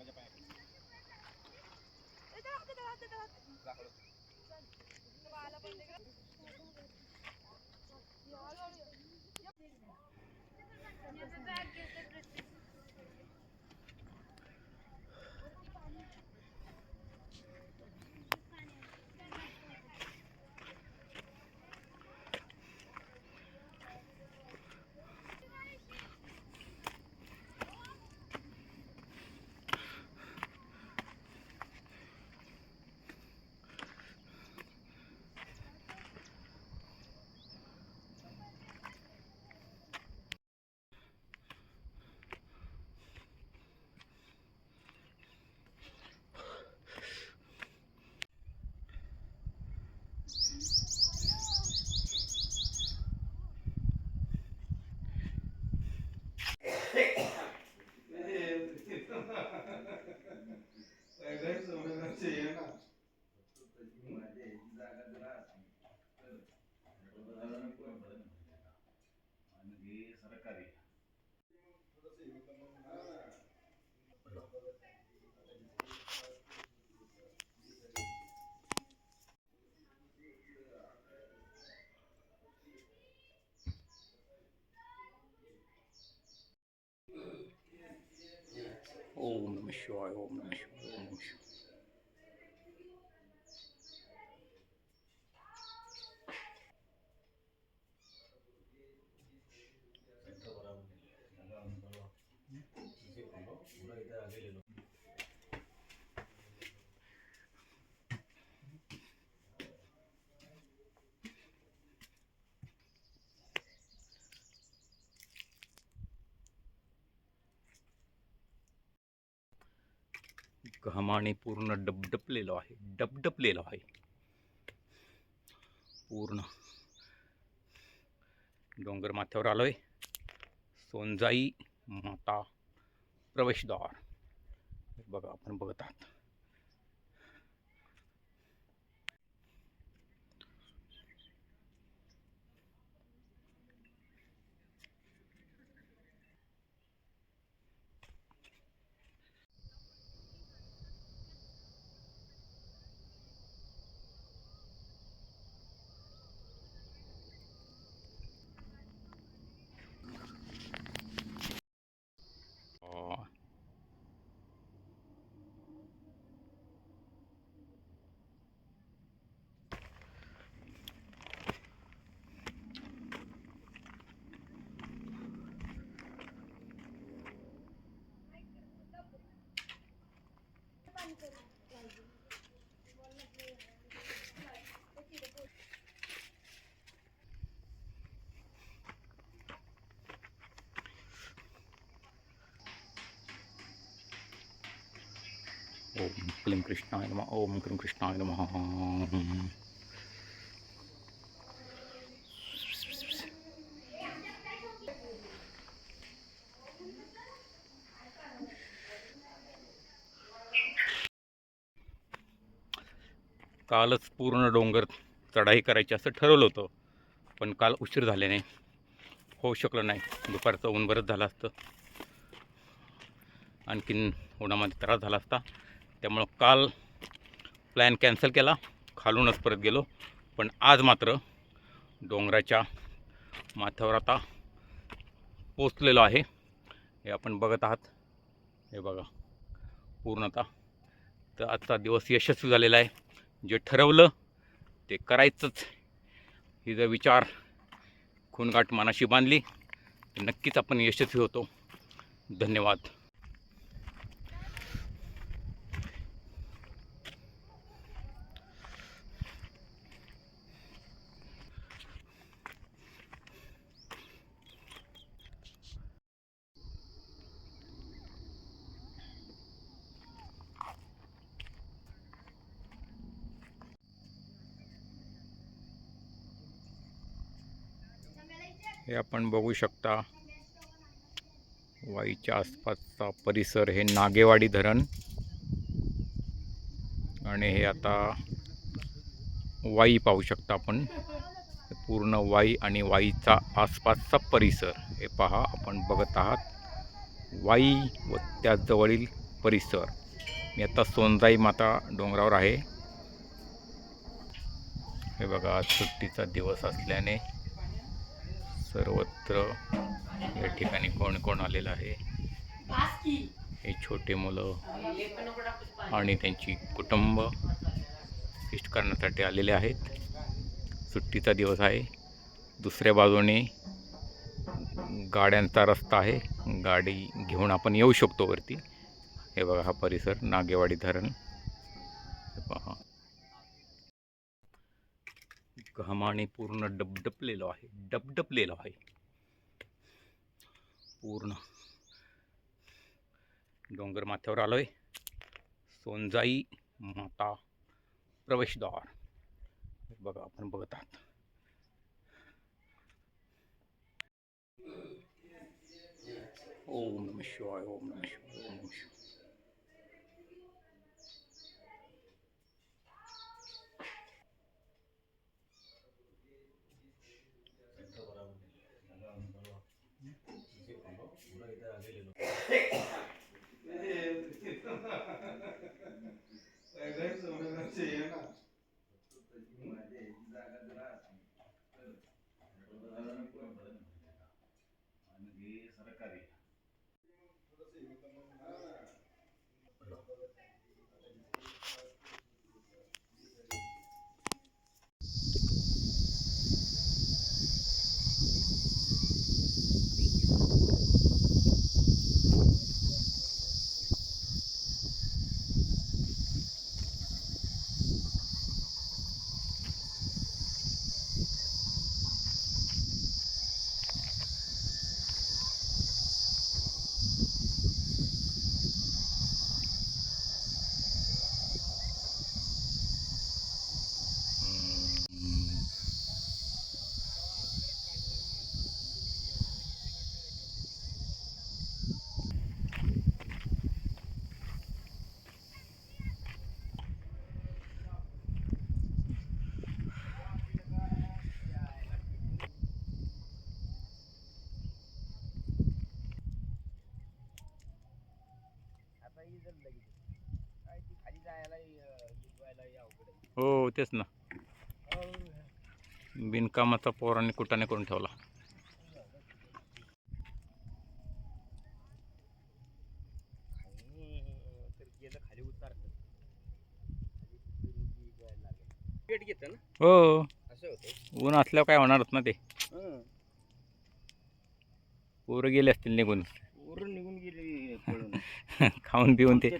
ओम नम शिवाय ओम नम शिवाय ओम नम शिवाय घामाने पूर्ण डबडपलेलो आहे डबडपलेलो आहे. पूर्ण. डोंगर माथ्यावर आलोय. सोनजाई माता प्रवेशद्वार. बघा आपण बघत आहात ओम क्लीं कृष्णाय नमः ओम क्लीं कृष्णाय नमः। कालच पूर्ण डोंगर चढाई करायची असं ठरवलं होतं. पण काल उशीर झाल्याने होऊ शकलं नाही. दुपारचं ऊन बरंच झालं असतं. आणखीन उन्हामध्ये त्रास झाला असता. त्यामुळं काल प्लॅन कॅन्सल केला. खालूनच परत गेलो. पण आज मात्र डोंगराच्या माथ्यावर आता पोचलेलो आहे. हे आपण बघत आहात. हे बघा. पूर्णतः. तर आजचा दिवस यशस्वी झालेला आहे. जे ठरवलं ते करायचंच. ही जर विचार खूनगाठ मनाशी बांधली. तर नक्कीच आपण यशस्वी होतो. धन्यवाद. हे आपण बघू शकता. वाईच्या आसपासचा परिसर हे नागेवाडी धरण. आणि हे आता वाई पाहू शकता आपण. पूर्ण वाई आणि वाईचा आसपासचा परिसर हे पहा आपण बघत आहात. वाई व त्याजवळील परिसर. मी आता सोनजाई माता डोंगरावर आहे. हे बघा आज सुट्टीचा दिवस असल्याने सर्वत्र या ठिकाणी कोण कोण आलेलं आहे? हे छोटे मुलं आणि त्यांची कुटुंब फिस्ट करण्यासाठी आलेले आहेत. सुट्टीचा दिवस आहे. दुसऱ्या बाजूने गाड्यांचा रस्ता आहे. गाडी घेऊन आपण येऊ शकतो वरती. हे बघा हा परिसर नागेवाडी धरण. हे पहा. घामाने पूर्ण डबडपलेलो आहे डबडपलेलो आहे. पूर्ण. डोंगर माथ्यावर आलोय. सोनजाई माता प्रवेशद्वार. बघा आपण बघत आहात. ओम नम शिवाय ओम नम शिवाय. Cádiz. ही तेच ना. बिनकामाचा पोराने कुटाने करून ठेवला. हो. ऊन असल्यावर काय होणारच ना ते. पोरं गेले असतील निघून. खाऊन पिऊन ते.